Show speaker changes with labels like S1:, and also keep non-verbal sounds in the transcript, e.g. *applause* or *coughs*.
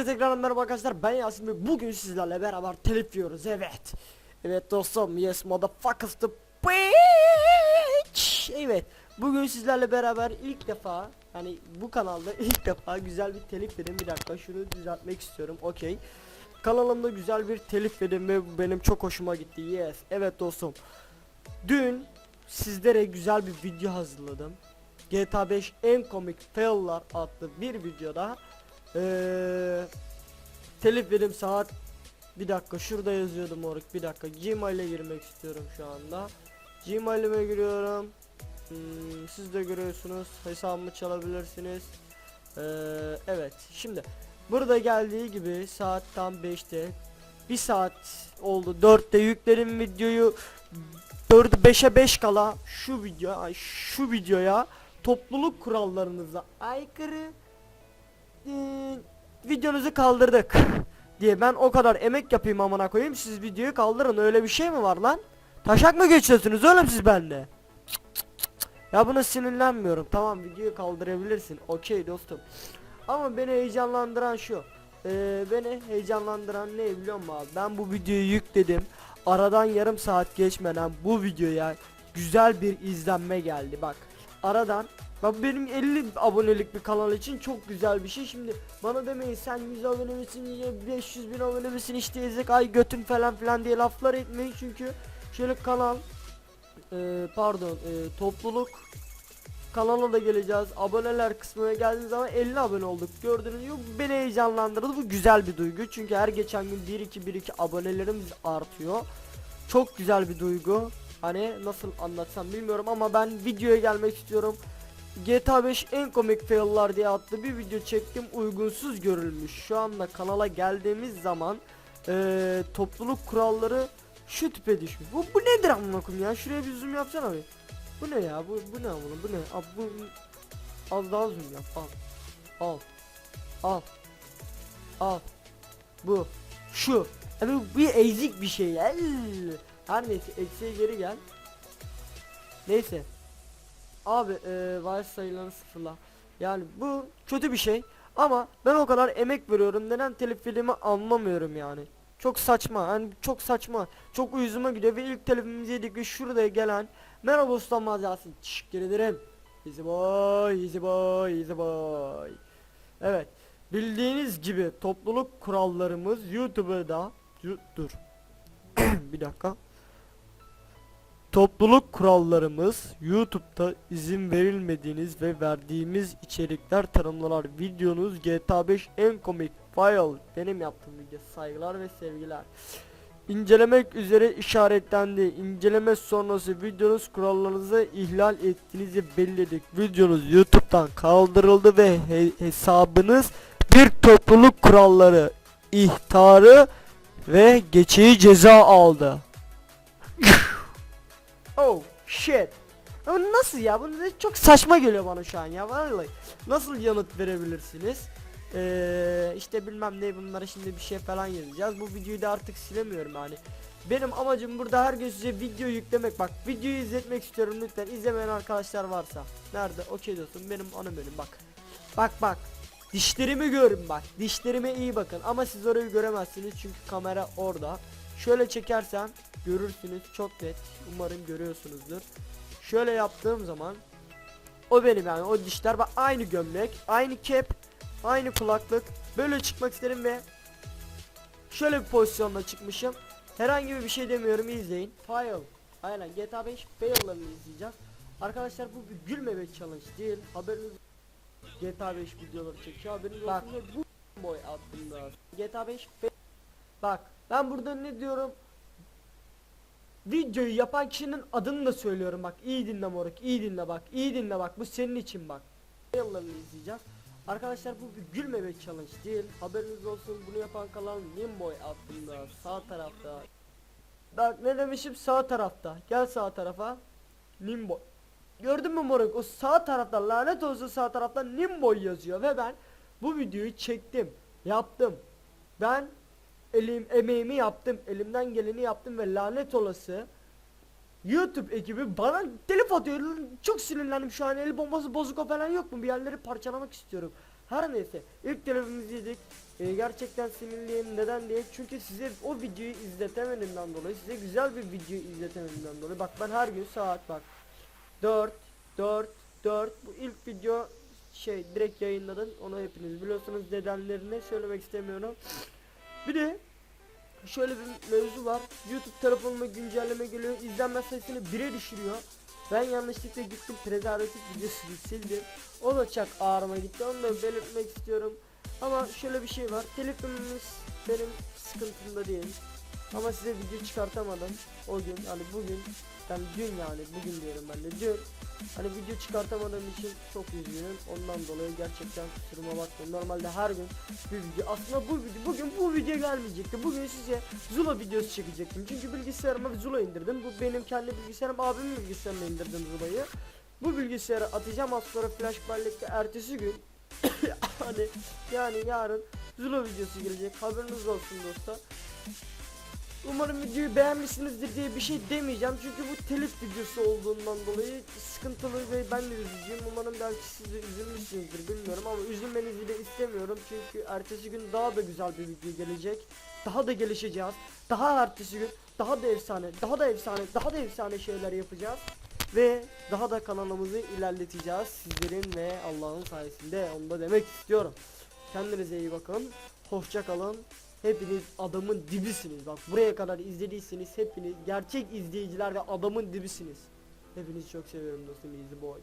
S1: Hepinize tekrar merhaba arkadaşlar. Ben Yasin ve bugün sizlerle beraber telif yiyoruz. Evet. Evet dostum. Yes motherfuckers the bitch. Evet. Bugün sizlerle beraber ilk defa yani bu kanalda *laughs* ilk defa güzel bir telif yedim. Bir dakika şunu düzeltmek istiyorum. Okey. Kanalımda güzel bir telif yedim ve benim çok hoşuma gitti. Yes. Evet dostum. Dün sizlere güzel bir video hazırladım. GTA 5 en komik fail'lar adlı bir videoda eee telif verim saat bir dakika. Şurada yazıyordu moruk bir dakika. Gmail'e girmek istiyorum şu anda. Gmail'ime giriyorum. Hmm, siz de görüyorsunuz. Hesabımı çalabilirsiniz. Eee, evet şimdi. Burada geldiği gibi saat tam 5'te bir saat oldu. 4'te yükledim videoyu. 4 5'e 5 kala. Şu video ay şu videoya topluluk kurallarınıza aykırı eee, videonuzu kaldırdık diye ben o kadar emek yapayım amına koyayım siz videoyu kaldırın öyle bir şey mi var lan? Taşak mı geçiyorsunuz oğlum siz bende? Ya buna sinirlenmiyorum. Tamam videoyu kaldırabilirsin. Okey dostum. Ama beni heyecanlandıran şu. Eee Beni heyecanlandıran ne biliyor musun abi? Ben bu videoyu yükledim. Aradan yarım saat geçmeden bu videoya güzel bir izlenme geldi. Bak Aradan Bak benim 50 abonelik bir kanal için çok güzel bir şey. Şimdi bana demeyin sen 100 abone misin, 500 bin abone misin işte ezek ay götün falan filan diye laflar etmeyin çünkü şöyle kanal e, pardon e, topluluk kanala da geleceğiz. Aboneler kısmına geldiğiniz zaman 50 abone olduk. Gördüğünüz gibi beni heyecanlandırdı. Bu güzel bir duygu. Çünkü her geçen gün 1 2 1 2 abonelerimiz artıyor. Çok güzel bir duygu. Hani nasıl anlatsam bilmiyorum ama ben videoya gelmek istiyorum. GTA 5 en komik fail'lar diye adlı bir video çektim uygunsuz görülmüş. Şu anda kanala geldiğimiz zaman eee, topluluk kuralları şu tipe düşmüş. Bu, bu nedir amına koyayım ya? Şuraya bir zoom yapsana bir. Bu ne ya? Bu bu ne amına? Bu ne? Abi bu az daha zoom yap. Al. Al. Al. Al. Bu. Şu. Abi bu ezik bir şey ya. Her neyse eksiye geri gel. Neyse. Abi e, varsayılanı sıfırla. Yani bu kötü bir şey ama ben o kadar emek veriyorum. Neden telif filmi anlamıyorum yani. Çok saçma. Yani çok saçma. Çok uyuzuma gidiyor ve ilk telifimizi yedik ve şurada gelen Merhaba ustam mazasın. Teşekkür ederim. Easy boy, easy boy, easy boy. Evet. Bildiğiniz gibi topluluk kurallarımız YouTube'da dur. *clears throat* bir dakika. Topluluk kurallarımız YouTube'da izin verilmediğiniz ve verdiğimiz içerikler tanımlanan videonuz GTA 5 en komik file benim yaptığım video saygılar ve sevgiler. İncelemek üzere işaretlendi. İnceleme sonrası videonuz kurallarınızı ihlal ettiğinizi belirledik. Videonuz YouTube'dan kaldırıldı ve he- hesabınız bir topluluk kuralları ihtarı ve geçici ceza aldı. Oh shit. Ama nasıl ya? Bu ne- çok saçma geliyor bana şu an ya vallahi. Nasıl yanıt verebilirsiniz? Ee, işte bilmem ne bunlara şimdi bir şey falan yazacağız. Bu videoyu da artık silemiyorum yani. Benim amacım burada her gün size video yüklemek. Bak videoyu izletmek istiyorum lütfen. izlemeyen arkadaşlar varsa. Nerede? Okey dostum benim ana benim bak. Bak bak. Dişlerimi görün bak. Dişlerime iyi bakın ama siz orayı göremezsiniz çünkü kamera orada. Şöyle çekersem görürsünüz çok net. Umarım görüyorsunuzdur. Şöyle yaptığım zaman o benim yani o dişler bak aynı gömlek, aynı kep, aynı kulaklık. Böyle çıkmak isterim ve şöyle bir pozisyonda çıkmışım. Herhangi bir şey demiyorum izleyin. Fail. Aynen GTA 5 fail'larını izleyeceğiz. Arkadaşlar bu bir gülmeme challenge değil. Haberiniz GTA 5 videoları çekiyor. Haberiniz olsun ve bu boy adında. GTA 5 fail- Bak ben burada ne diyorum? Videoyu yapan kişinin adını da söylüyorum bak. İyi dinle moruk iyi dinle bak iyi dinle bak. Bu senin için bak. Yıllarını izleyeceğiz Arkadaşlar bu bir gülmeme challenge değil. Haberiniz olsun bunu yapan kanal Nimboy adında sağ tarafta. Bak ne demişim? Sağ tarafta. Gel sağ tarafa. Nimboy. Gördün mü moruk? O sağ tarafta lanet olsun sağ tarafta Nimboy yazıyor ve ben bu videoyu çektim yaptım. Ben elim emeğimi yaptım elimden geleni yaptım ve lanet olası YouTube ekibi bana telif atıyor çok sinirlendim şu an el bombası bozuk falan yok mu bir yerleri parçalamak istiyorum Her neyse ilk telefimizi yedik. Ee, gerçekten sinirliyim. Neden diye? Çünkü size o videoyu izletemediğimden dolayı size güzel bir video izletemediğimden dolayı. Bak ben her gün saat bak 4 4 4 bu ilk video şey direkt yayınladım. Onu hepiniz biliyorsunuz nedenlerini söylemek istemiyorum. Bir de şöyle bir mevzu var. YouTube telefonuma güncelleme geliyor. İzlenme sayısını 1'e düşürüyor. Ben yanlışlıkla gittim prezervatif videosunu sildim. O da çok ağrıma gitti. Onu da belirtmek istiyorum. Ama şöyle bir şey var. Telefonumuz benim sıkıntımda değil. Ama size video çıkartamadım. O gün hani bugün yani dün yani bugün diyorum ben de dün hani video çıkartamadığım için çok üzgünüm. Ondan dolayı gerçekten kusuruma bakmayın. Normalde her gün bir video aslında bu video bugün bu video gelmeyecekti. Bugün size Zula videosu çekecektim. Çünkü bilgisayarıma Zula indirdim. Bu benim kendi bilgisayarım abimin bilgisayarına indirdim Zula'yı. Bu bilgisayara atacağım az sonra flash bellekte ertesi gün *coughs* hani yani yarın Zula videosu gelecek. Haberiniz olsun dostlar. Umarım videoyu beğenmişsinizdir diye bir şey demeyeceğim çünkü bu telif videosu olduğundan dolayı sıkıntılı ve ben de üzücüyüm. Umarım belki siz de üzülmüşsünüzdür bilmiyorum ama üzülmenizi de istemiyorum çünkü ertesi gün daha da güzel bir video gelecek. Daha da gelişeceğiz. Daha ertesi gün daha da efsane, daha da efsane, daha da efsane şeyler yapacağız. Ve daha da kanalımızı ilerleteceğiz sizlerin ve Allah'ın sayesinde onu da demek istiyorum. Kendinize iyi bakın. Hoşça kalın. Hepiniz adamın dibisiniz. Bak buraya kadar izlediyseniz hepiniz gerçek izleyiciler ve adamın dibisiniz. Hepinizi çok seviyorum dostum. Easy boy.